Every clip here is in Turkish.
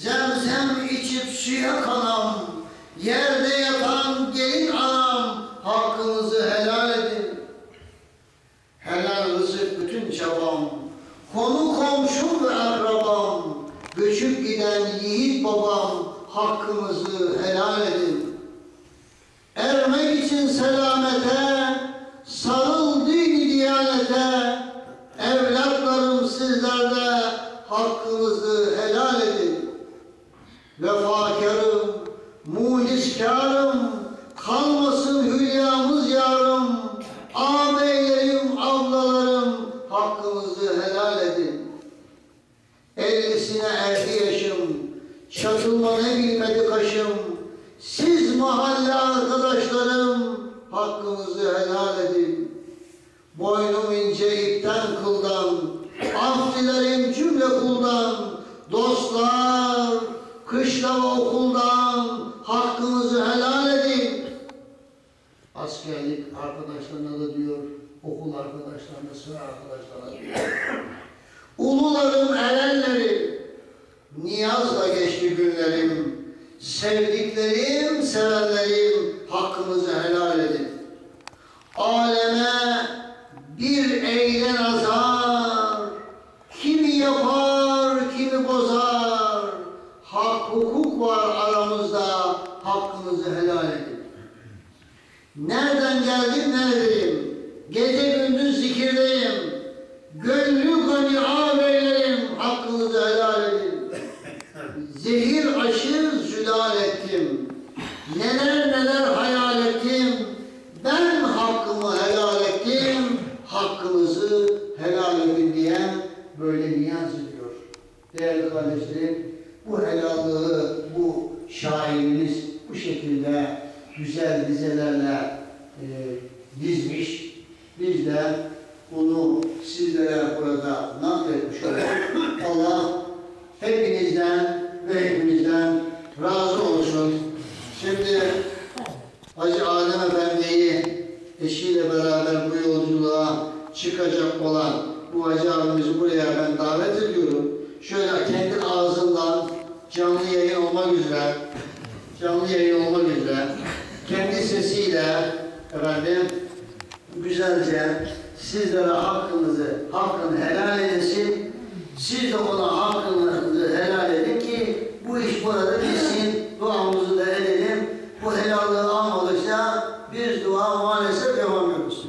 Zemzem içip suya kanam, yerde yatan gelin anam, hakkınızı helal edin. Helal rızık bütün çabam, konu komşum ve akrabam, göçüp giden yiğit babam, hakkınızı helal edin. Ermek için selamete, sarıl dini diyanete, evlatlarım sizlerde hakkınızı helal edin. Vefakarım, muliskarım, kalmasın hülyamız yarım, ağabeylerim, ablalarım, hakkınızı helal edin. Ellisine erdi yaşım, çatılma ne bilmedi kaşım, siz mahalle arkadaşlarım, hakkınızı helal edin. Boynum ince ipten kıldan, af dilerim cümle kuldan, kışla ve okuldan, hakkınızı helal edin. Askerlik arkadaşlarına da diyor, okul arkadaşlarına, sıra arkadaşlarına diyor. Ulularım erenleri, niyazla geçti günlerim. Sevdiklerim, sevenlerim, var aramızda, hakkınızı helal edin. Nereden geldim, neredeyim? Gece gündüz zikirdeyim. Gönlü gani ağabeylerim, hakkınızı helal edin. Zehir aşı zülal ettim. Neler neler hayal ettim. Ben hakkımı helal ettim. Hakkınızı helal edin diyen böyle niyaz ediyor. Değerli kardeşlerim, bu helallığı, bu şairimiz bu şekilde güzel dizelerle e, dizmiş. Biz de bunu sizlere burada nakletmiş olduk. Allah hepinizden ve hepimizden razı olsun. Şimdi Hacı Adem Efendi'yi eşiyle beraber bu yolculuğa çıkacak olan bu hacı abimizi buraya ben davet ediyorum. Şöyle kendi ağzından canlı yayın olmak üzere, canlı yayın üzere kendi sesiyle efendim güzelce sizlere hakkınızı, hakkını helal edesin. Siz de ona hakkınızı helal edin ki bu iş burada bitsin. Duamızı da edelim. Bu helallığı almadıkça biz dua maalesef yapamıyoruz.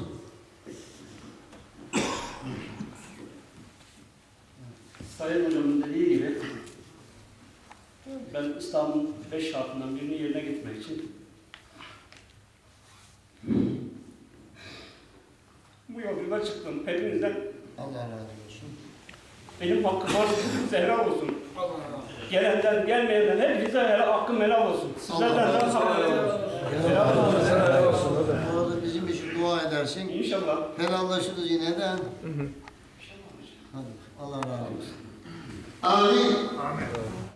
Sayın Hocam'ın dediği gibi ben İslam'ın beş şartından birini yerine getirmek için bu yolculuğa çıktım. Hepinizden Allah razı olsun. benim hakkım var, hepinize helal olsun. Allah razı olsun. Gelenden, gelmeyenden hepinize helal, hakkım helal olsun. Sizlerden de Allah razı hakkım helal olsun. Orada bizim için dua edersin. İnşallah. Helallaşırız yine de. Hadi Allah razı olsun. Amin. Amin.